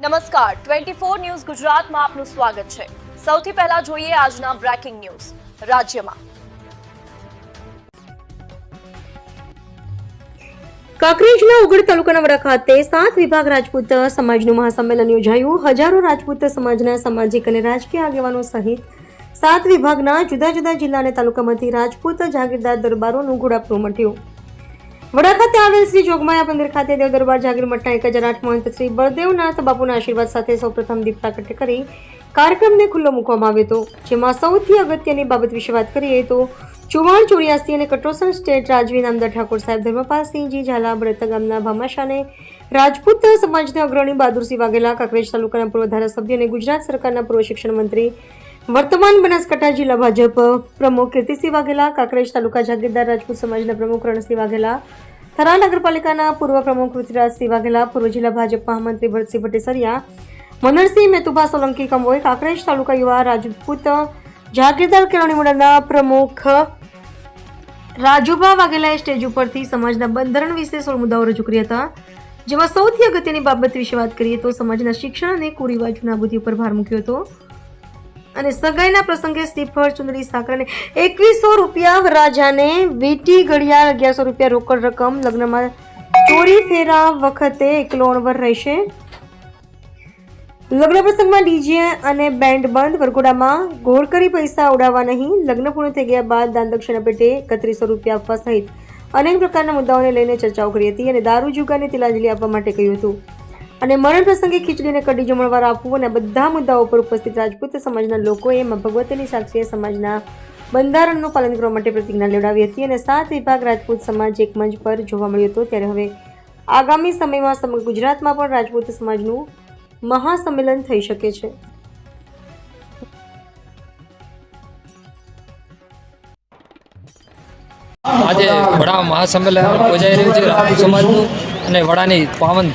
નમસ્કાર. Twenty four news ગુજરાતમાં આપનું સ્વાગત છે. સૌથી પહેલા જોઈએ આજના બ્રેકિંગ ન્યૂઝ. રાજ્યમાં કાંકરેજના ઉગડ તાલુકાના વડા ખાતે સાત વિભાગ રાજપૂત સમાજનું મહાસંમેલન યોજાયું. હજારો રાજપૂત સમાજના સામાજિક અને રાજકીય આગેવાનો સહિત સાત વિભાગના જુદા જુદા જિલ્લા અને તાલુકામાંથી રાજપૂત જાગીરદાર દરબારોનું ઘોડાપુર મટ્યું વડા ખાતે આવેલ શ્રી જોગમાયા મંદિર ખાતે દેવ દરબાર જાગીર મઠના એક હજાર આઠ મહંત શ્રી બળદેવનાથ બાપુના આશીર્વાદ સાથે સૌપ્રથમ દીપ પ્રાગટ્ય કરી કાર્યક્રમને ખુલ્લો મૂકવામાં આવ્યો હતો. જેમાં સૌથી અગત્યની બાબત વિશે વાત કરીએ તો ચુવાણ ચોર્યાસી અને કટોસણ સ્ટેટ રાજવી નામદાર ઠાકોર સાહેબ ધર્મપાલસિંહજી ઝાલા બળતા ગામના ભામાશાને રાજપૂત સમાજના અગ્રણી બહાદુરસિંહ વાઘેલા કાંકરેજ તાલુકાના પૂર્વ ધારાસભ્ય અને ગુજરાત સરકારના પૂર્વ શિક્ષણ મંત્રી વર્તમાન બનાસકાંઠા જિલ્લા ભાજપ પ્રમુખ કીર્તિસિંહ વાઘેલા કાંકરેજ તાલુકા જાગીરદાર રાજપૂત સમાજના પ્રમુખ રણસિંહ વાઘેલા થરા નગરપાલિકાના પૂર્વ પ્રમુખ પૃથ્વીરાજસિંહ વાઘેલા પૂર્વ જિલ્લા ભાજપ મહામંત્રી ભરતસિંહ ભટ્ટેસરિયા મનરસિંહ મેતુભા સોલંકી કંબોય કાંકરેજ તાલુકા યુવા રાજપૂત જાગીરદાર કેળવણી મંડળના પ્રમુખ રાજુભા વાઘેલાએ સ્ટેજ ઉપરથી સમાજના બંધારણ વિશે સોળ મુદ્દાઓ રજૂ કર્યા હતા. જેમાં સૌથી અગત્યની બાબત વિશે વાત કરીએ તો સમાજના શિક્ષણ અને કુરિવાજ નાબૂદી ઉપર ભાર મૂક્યો હતો. અને સગાઈના પ્રસંગે શ્રીફળ, ચુંદડી સાકરને એકવીસો રૂપિયા રાજાને વીટી ઘડિયાળ, અગિયારસો રૂપિયા રોકડ રકમ લગ્નમાં ચોરી ફેરા વખતે એકલો અણવર રહેશે. લગ્ન પ્રસંગમાં ડીજે અને બેન્ડ બંધ. વરઘોડામાં ગોળ કરી પૈસા ઉડાવવા નહીં. લગ્ન પૂર્ણ થઈ ગયા બાદ દાન દક્ષિણા પેટે એકત્રીસો રૂપિયા આપવા સહિત અનેક પ્રકારના મુદ્દાઓને લઈને ચર્ચાઓ કરી હતી અને દારૂ જુગાને તિલાંજલિ આપવા માટે કહ્યું હતું. અને મરણ પ્રસંગે ખીચડીને કડી જમણવાર આપવું અને બધા મુદ્દાઓ પર ઉપસ્થિત રાજપૂત સમાજના લોકોએ માં ભગવતીની સાક્ષીએ સમાજના બંધારણનું પાલન કરવા માટે પ્રતિજ્ઞા લેવડાવી હતી અને સાત વિભાગ રાજપૂત સમાજ એક મંચ પર જોવા મળ્યો હતો ત્યારે હવે આગામી સમયમાં સમગ્ર ગુજરાતમાં પણ રાજપૂત સમાજનું મહાસંમેલન થઈ શકે છે. આજે વડા મહાસંમેલન યોજાઈ રહ્યું છે. રાજપૂત સમાજનું અને વડાની પાવન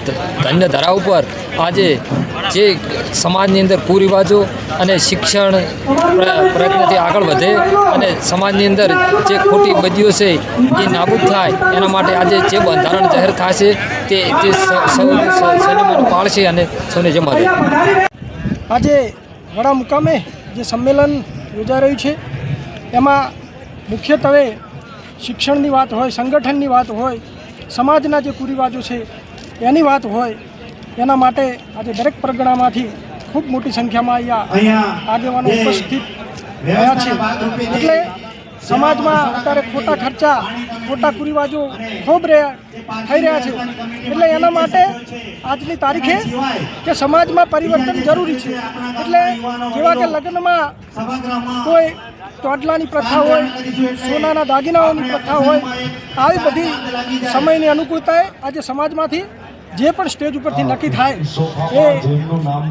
ધન્ય ધરા ઉપર આજે જે સમાજની અંદર કુરિવાજો અને શિક્ષણ પ્ર- પ્રયત્નથી આગળ વધે અને સમાજની અંદર જે ખોટી બદીઓ છે એ નાબૂદ થાય, એના માટે આજે જે બંધારણ જાહેર થશે તે સ- સૈન્યમાં પાળશે અને સૌને જમા દે. આજે વડા મુકામે જે સંમેલન યોજાઈ રહ્યું છે, એમાં મુખ્યત્વે શિક્ષણની વાત હોય, સંગઠનની વાત હોય સમાજના જે કુરિવાજો છે એની વાત હોય એના માટે આજે દરેક પરગણામાંથી ખૂબ મોટી સંખ્યામાં અહીંયા આગેવાનો ઉપસ્થિત રહ્યા છે. એટલે સમાજમાં અત્યારે ખોટા ખર્ચા ખોટા કુરિવાજો ખૂબ રહ્યા થઈ રહ્યા છે. એટલે એના માટે આજની તારીખે કે સમાજમાં પરિવર્તન જરૂરી છે એટલે જેવા કે લગ્નમાં કોઈ ચોટલાની પ્રથા હોય, સોનાના દાગીનાઓની પ્રથા હોય, આવી બધી સમયની અનુકૂળતાએ આજે સમાજમાંથી જે પણ સ્ટેજ ઉપરથી નક્કી થાય, એ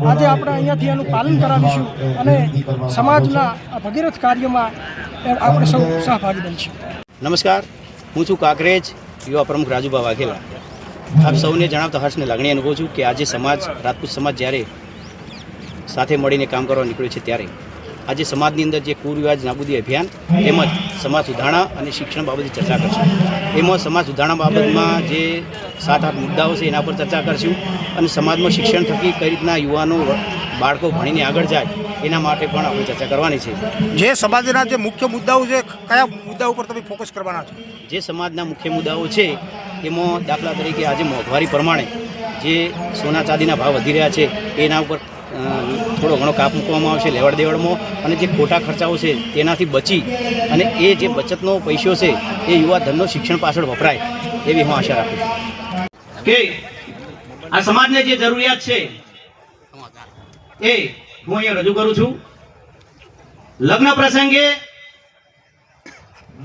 આજે આપણે અહીંયાથી એનું પાલન કરાવીશું અને સમાજના ભગીરથ કાર્યમાં આપણે સૌ સહભાગી બનશું. નમસ્કાર, હું છું કાંકરેજ, યુવા પ્રમુખ રાજુભા વાઘેલા. આપ સૌને જણાવતા હર્ષને લાગણી અનુભવું છું કે આજે સમાજ, રાજપૂત સમાજ જ્યારે સાથે મળીને કામ કરવા નીકળ્યો છે ત્યારે આજે સમાજની અંદર જે કુરિવાજ નાબૂદી અભિયાન તેમજ સમાજ સુધારણા અને શિક્ષણ બાબતે ચર્ચા કરશું. એમાં સમાજ સુધારણા બાબતમાં જે સાત આઠ મુદ્દાઓ છે એના પર ચર્ચા કરશું અને સમાજમાં શિક્ષણ થકી કઈ રીતના યુવાનો બાળકો ભણીને આગળ જાય એના માટે પણ આપણે ચર્ચા કરવાની છે. જે સમાજના જે મુખ્ય મુદ્દાઓ છે કયા મુદ્દા ઉપર તમે ફોકસ કરવાના છો? જે સમાજના મુખ્ય મુદ્દાઓ છે એમાં દાખલા તરીકે આજે મોંઘવારી પ્રમાણે જે સોના ચાંદીના ભાવ વધી રહ્યા છે એના ઉપર થોડો ઘણો કાપ મૂકવામાં આવશે લેવડ દેવડમાં. અને જે ખોટા ખર્ચાઓ છે તેનાથી બચી અને એ જે બચતનો પૈસો છે એ યુવા ધનનો શિક્ષણ પાછળ વપરાય એવી હું આશા રાખું છું. કે આ સમાજને જે જરૂરિયાત છે એ હું અહીંયા રજૂ કરું છું. લગ્ન પ્રસંગે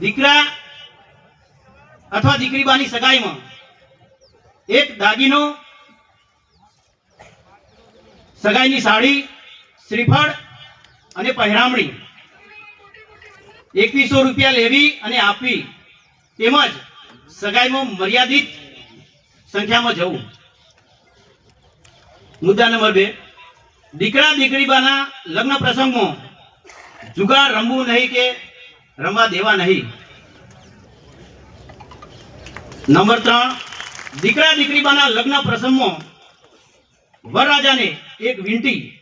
દીકરા અથવા દીકરી બાની સગાઈમાં એક દાગીનો સગાઈની સાડી, શ્રીફળ અને પહેરામણી. એકવીસો રૂપિયા લેવી અને આપવી. તેમજ સગાઈમાં મર્યાદિત સંખ્યામાં જવું. મુદ્દા નંબર બે. દીકરા દીકરી લગ્ન પ્રસંગમાં જુગાર રમવું નહીં કે રમવા દેવા નહીં. નંબર ત્રણ. દીકરા દીકરીબાના લગ્ન પ્રસંગમાં વરરાજાને એક વીંટી,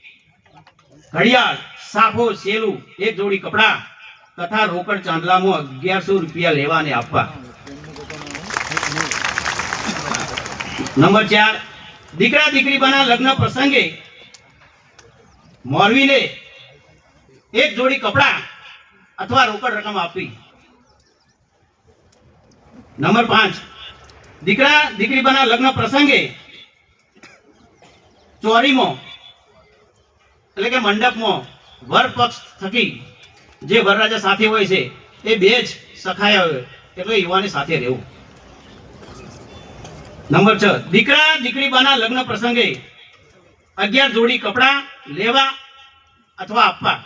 ઘડિયાળ, સાફો, સેલું, એક જોડી કપડા તથા રોકડ ચાંદલામાં અગિયારસો રૂપિયા લેવા અને આપવા. નંબર ચાર, દીકરા દીકરીબાના લગ્ન પ્રસંગે મોરવીને એક જોડી કપડા અથવા રોકડ રકમ આપવી. નંબર પાંચ, દીકરા દીકરીબાના લગ્ન પ્રસંગે ચોરીમાં એટલે કે મંડપમાં વર પક્ષ થકી જે વરરાજા સાથે હોય છે, એ બે જ સખાયા હોય, એટલે યુવાને સાથે રહેવું. નંબર છ, દીકરા દીકરી બાના લગ્ન પ્રસંગે અગિયાર જોડી કપડા લેવા અથવા આપવા.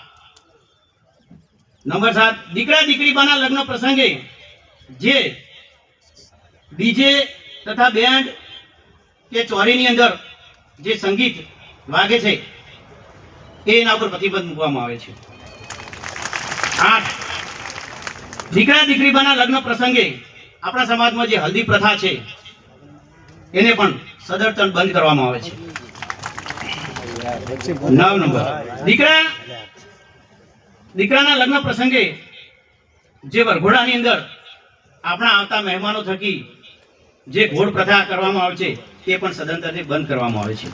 નંબર સાત, દીકરા દીકરી બાના લગ્ન પ્રસંગે જે ડીજે તથા બેન્ડ કે ચોરીની અંદર જે સંગીત વાગે છે એના ઉપર પ્રતિબંધ મૂકવામાં આવે છે. આઠ. દીકરા દીકરીબાના લગ્ન પ્રસંગે આપણા સમાજમાં જે હલ્દી પ્રથા છે, એને પણ સદર્તન બંધ કરવામાં આવે છે. નવ નંબર. દીકરા દીકરાના લગ્ન પ્રસંગે જે વરઘોડાની અંદર આપણા આવતા મહેમાનો થકી જે ઘોડ પ્રથા કરવામાં આવે છે, તે પણ સદંતરથી બંધ કરવામાં આવે છે.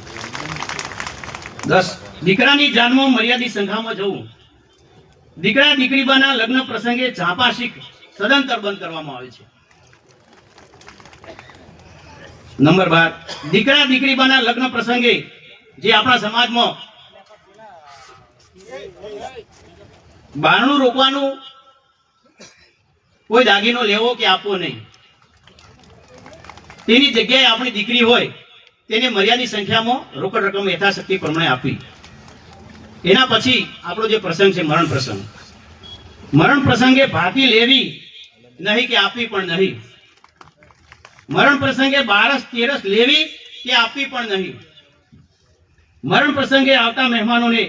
દસ. દીકરાની જાનમાં મર્યાદિત સંખ્યામાં જવું. દીકરા દીકરીબાના લગ્ન પ્રસંગે ઝાંપાશીક સદંતર બંધ કરવામાં આવે છે. નંબર બાર, દીકરા દીકરીબાના લગ્ન પ્રસંગે જે આપણા સમાજમાં બારણું રોકવાનું કોઈ દાગીનો લેવો કે આપવો નહીં. તેની જગ્યાએ આપણી દીકરી હોય, તેને મર્યાદિત સંખ્યામાં રોકડ રકમ યથાશક્તિ પ્રમાણે આપવી. એના પછી આપણો જે પ્રસંગ છે મરણ પ્રસંગ. મરણ પ્રસંગે ભાતી લેવી નહીં કે આપવી પણ નહીં. મરણ પ્રસંગે બારસ તેરસ લેવી કે આપવી પણ નહીં. મરણ પ્રસંગે આવતા મહેમાનોને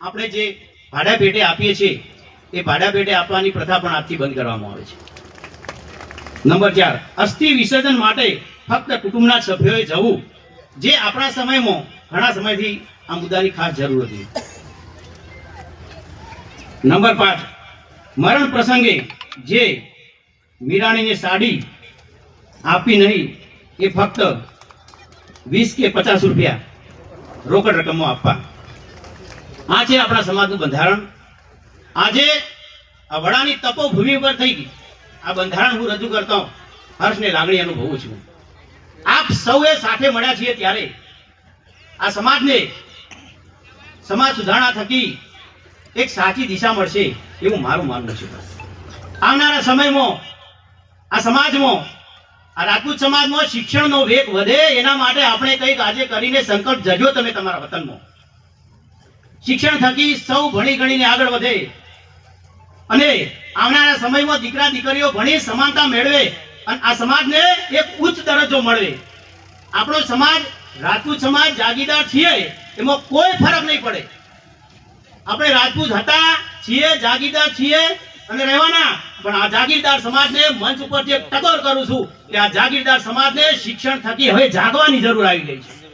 આપણે જે ભાડા પેટે આપીએ છીએ, એ ભાડા પેટે આપવાની પ્રથા પણ આજથી બંધ કરવામાં આવે છે. નંબર ચાર, અસ્થિ વિસર્જન માટે ફક્ત કુટુંબના સભ્યોએ જવું, જે આપણા સમયમાં ઘણા સમયથી આ મુદ્દાની ખાસ જરૂર હતી. નંબર પાંચ. મરણ પ્રસંગે જે મીરાણીને સાડી આપી નહીં, એ ફક્ત વીસ કે પચાસ રૂપિયા રોકડ રકમમાં આપવા. આ છે આપણા સમાજનું બંધારણ. આજે આ વડાની તપોભૂમિ પર થઈ ગઈ. આ બંધારણ હું રજૂ કરતો હર્ષને લાગણી અનુભવું છું. આપ સૌએ સાથે મળ્યા છીએ ત્યારે આ સમાજને સમાજ સુધારણા થકી એક સાચી દિશા મળશે એવું મારું માનવું છે. આવનારા સમયમાં આ સમાજમાં, આ રાજપૂત સમાજમાં શિક્ષણનો વેગ વધે એના માટે આપણે કંઈક આજે કરીને સંકલ્પ જજો તમે તમારા વતનમાં. શિક્ષણ થકી સૌ ભણી ગણીને આગળ વધે. અને આવનારા સમયમાં દીકરા દીકરીઓ ભણી સમાનતા મેળવે અને આ સમાજને એક ઉચ્ચ દરજ્જો મળે. આપણો સમાજ, રાજપૂત સમાજ જાગીદાર છીએ, એમાં કોઈ ફરક નહીં પડે. આપણે રાજપૂત હતા, છીએ, જાગીરદાર છીએ અને રહેવાના. પણ આ જાગીરદાર સમાજને મંચ ઉપરથી જે ટકોર કરું છું કે આ જાગીરદાર સમાજને શિક્ષણ થકી હવે જાગવાની જરૂર આવી ગઈ છે.